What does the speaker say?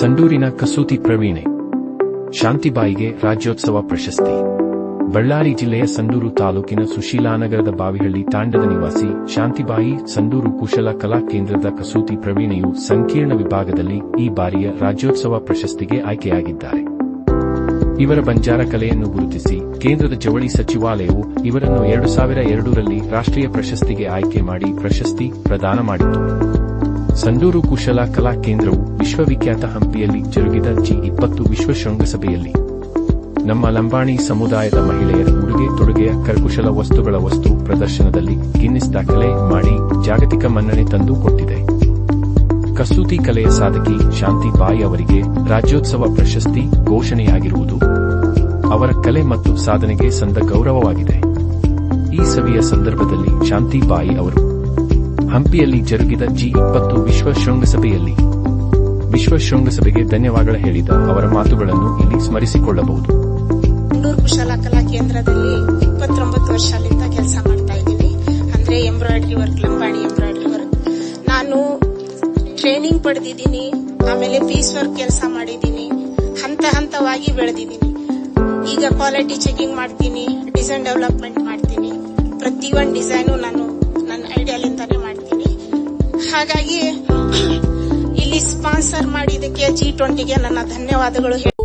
ಸಂಡೂರಿನ ಕಸೂತಿ ಪ್ರವೀಣೆ. ಶಾಂತಿಬಾಯಿಗೆ ರಾಜ್ಯೋತ್ಸವ ಪ್ರಶಸ್ತಿ. ಬಳ್ಳಾರಿ ಜಿಲ್ಲೆಯ ಸಂಡೂರು ತಾಲೂಕಿನ ಸುಶೀಲಾನಗರದ ಬಾವಿಹಳ್ಳಿ ತಾಂಡದ ನಿವಾಸಿ ಶಾಂತಿಬಾಯಿ ಸಂಡೂರು ಕುಶಲ ಕಲಾ ಕೇಂದ್ರದ ಕಸೂತಿ ಪ್ರವೀಣೆಯು ಸಂಕೀರ್ಣ ವಿಭಾಗದಲ್ಲಿ ಈ ಬಾರಿಯ ರಾಜ್ಯೋತ್ಸವ ಪ್ರಶಸ್ತಿಗೆ ಆಯ್ಕೆಯಾಗಿದ್ದಾರೆ. ಇವರ ಬಂಜಾರ ಕಲೆಯನ್ನು ಗುರುತಿಸಿ ಕೇಂದ್ರದ ಜವಳಿ ಸಚಿವಾಲಯವು ಇವರನ್ನು ಎರಡು ಸಾವಿರ ಎರಡರಲ್ಲಿ ರಾಷ್ಟ್ರೀಯ ಪ್ರಶಸ್ತಿಗೆ ಆಯ್ಕೆ ಮಾಡಿ ಪ್ರಶಸ್ತಿ ಪ್ರದಾನ ಮಾಡಿತು. ಸಂಡೂರು ಕುಶಲ ಕಲಾ ಕೇಂದ್ರವು ವಿಶ್ವವಿಖ್ಯಾತ ಹಂಪಿಯಲ್ಲಿ ಜರುಗಿದ ಜಿ ಇಪ್ಪತ್ತು ವಿಶ್ವ ಶೃಂಗಸಭೆಯಲ್ಲಿ. ನಮ್ಮ ಲಂಬಾಣಿ ಸಮುದಾಯದ ಮಹಿಳೆಯರ ಉಡುಗೆ ತೊಡುಗೆಯ ಕರಕುಶಲ ವಸ್ತುಗಳ ವಸ್ತು ಪ್ರದರ್ಶನದಲ್ಲಿ ಗಿನ್ನಿಸ್ ದಾಖಲೆ ಮಾಡಿ ಜಾಗತಿಕ ಮನ್ನಣೆ ತಂದು ಕೊಟ್ಟಿದೆ. ಕಸೂತಿ ಕಲೆಯ ಸಾಧಕಿ ಶಾಂತಿ ಬಾಯಿ ಅವರಿಗೆ ರಾಜ್ಯೋತ್ಸವ ಪ್ರಶಸ್ತಿ ಘೋಷಣೆಯಾಗಿರುವುದು ಅವರ ಕಲೆ ಮತ್ತು ಸಾಧನೆಗೆ ಸಂದ ಗೌರವವಾಗಿದೆ. ಈ ಸಭೆಯ ಸಂದರ್ಭದಲ್ಲಿ ಶಾಂತಿ ಬಾಯಿ ಅವರು ಹಂಪಿಯಲ್ಲಿ ಜರುಗಿದ ಜಿ ಇಪ್ಪತ್ತು ವಿಶ್ವ ಶೃಂಗಸಭೆಯಲ್ಲಿ. ವಿಶ್ವ ಶೃಂಗಸಭೆಗೆ ಧನ್ಯವಾದ ಹೇಳಿದ ಅವರ ಮಾತುಗಳನ್ನು ಇಲ್ಲಿ ಸ್ಮರಿಸಿಕೊಳ್ಳಬಹುದು. ಕುಶಲ ಕಲಾ ಕೇಂದ್ರದಲ್ಲಿ ಇಪ್ಪತ್ತೊಂಬತ್ತು ವರ್ಷದಿಂದ ಕೆಲಸ ಮಾಡ್ತಾ ಇದ್ದೀನಿ. ಅಂದ್ರೆ embroidery work, Lambani embroidery work. ನಾನು ಟ್ರೈನಿಂಗ್ ಪಡೆದಿದ್ದೀನಿ, ಆಮೇಲೆ ಪೀಸ್ ವರ್ಕ್ ಕೆಲಸ ಮಾಡಿದ್ದೀನಿ, ಹಂತ ಹಂತವಾಗಿ ಬೆಳೆದಿದ್ದೀನಿ. ಈಗ ಕ್ವಾಲಿಟಿ ಚೆಕಿಂಗ್ ಮಾಡ್ತೀನಿ, ಡಿಸೈನ್ ಡೆವಲಪ್ಮೆಂಟ್ ಮಾಡ್ತೀನಿ. ಪ್ರತಿಯೊಂದು ಡಿಸೈನು ನಾನು ಹಾಗಾಗಿ ಇಲ್ಲಿ ಸ್ಪಾನ್ಸರ್ ಮಾಡಿದಕ್ಕೆ ಜಿ ಟ್ವೆಂಟಿಗೆ ನನ್ನ ಧನ್ಯವಾದಗಳು.